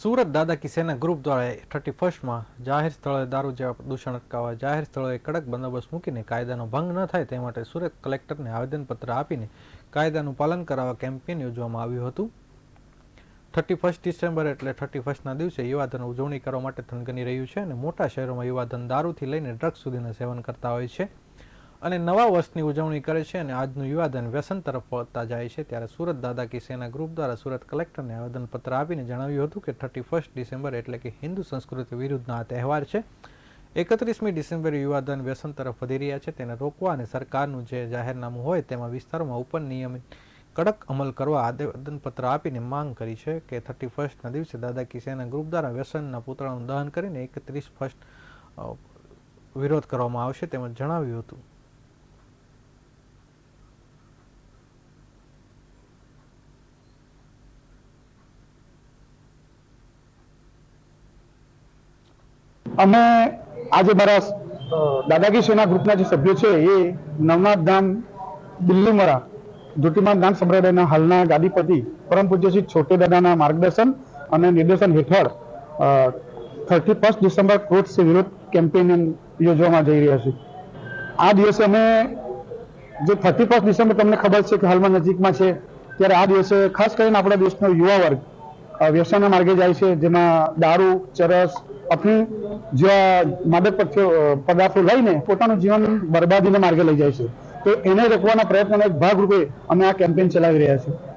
સુરત દાદા કી સેના ગ્રુપ દ્વારા થર્ટી ફર્સ્ટમાં જાહેર સ્થળોએ દારૂ જેવા પ્રદૂષણ અટકાવવા, જાહેર સ્થળોએ કડક બંદોબસ્ત મૂકીને કાયદાનો ભંગ ન થાય તે માટે સુરત કલેક્ટરને આવેદનપત્ર આપીને કાયદાનું પાલન કરાવવા કેમ્પેન યોજવામાં આવ્યું હતું. થર્ટી ફર્સ્ટ ડિસેમ્બર એટલે થર્ટી ફર્સ્ટના દિવસે યુવાધન ઉજવણી કરવા માટે થનગની રહ્યું છે અને મોટા શહેરોમાં યુવાધન દારૂથી લઈને ડ્રગ્સ સુધીના સેવન કરતા હોય છે. અને નવા વર્ષની ઉજવણી કરે છે અને આજનું યુવાધન વ્યસન તરફ વળતા જાય છે, ત્યારે સુરત દાદા સેના ગ્રુપ દ્વારા સુરત કલેક્ટરને આવેદનપત્ર આપીને જણાવ્યું હતું કે થર્ટી ફર્સ્ટ ડિસેમ્બર એટલે કે હિન્દુ સંસ્કૃતિ વિરુદ્ધના તહેવાર છે. એકત્રીસમી ડિસેમ્બરે યુવાધન વ્યસન તરફ વધી રહ્યા છે, તેને રોકવા અને સરકારનું જે જાહેરનામું હોય તેમાં વિસ્તારોમાં ઉપર નિયમિત કડક અમલ કરવા આવેદનપત્ર આપીને માંગ કરી છે કે થર્ટી ફર્સ્ટના દિવસે દાદા સેના ગ્રુપ દ્વારા વ્યસનના પૂતળાનું દહન કરીને એકત્રીસ ફર્સ્ટ વિરોધ કરવામાં આવશે તેમજ જણાવ્યું હતું. અમે આજે મારા સેના ગ્રુપના જે સભ્યો છે, એ નવનાથ ધામ દિલ્હીમરા જ્યોતિમાન દાન સંપ્રદાયના હાલના ગાદીપતિ પરમ પૂજ્ય શ્રી છોટે દાદાના માર્ગદર્શન અને નિર્દેશન હેઠળ થર્ટી ફર્સ્ટ ડિસેમ્બર ક્રોધ વિરોધ કેમ્પેન યોજવામાં જઈ રહ્યા છે. આ દિવસે અમે જે થર્ટી ફર્સ્ટ ડિસેમ્બર તમને ખબર છે કે હાલમાં નજીકમાં છે, ત્યારે આ દિવસે ખાસ કરીને આપણા દેશનો યુવા વર્ગ વ્યસનના માર્ગે જાય છે, જેમાં દારૂ, ચરસ અફીણ જેવા માદક પદાર્થો- લઈને પોતાનું જીવન બરબાદીના માર્ગે લઈ જાય છે. તો એને રોકવાના પ્રયત્નના એક ભાગરૂપે અમે આ કેમ્પેન ચલાવી રહ્યા છીએ.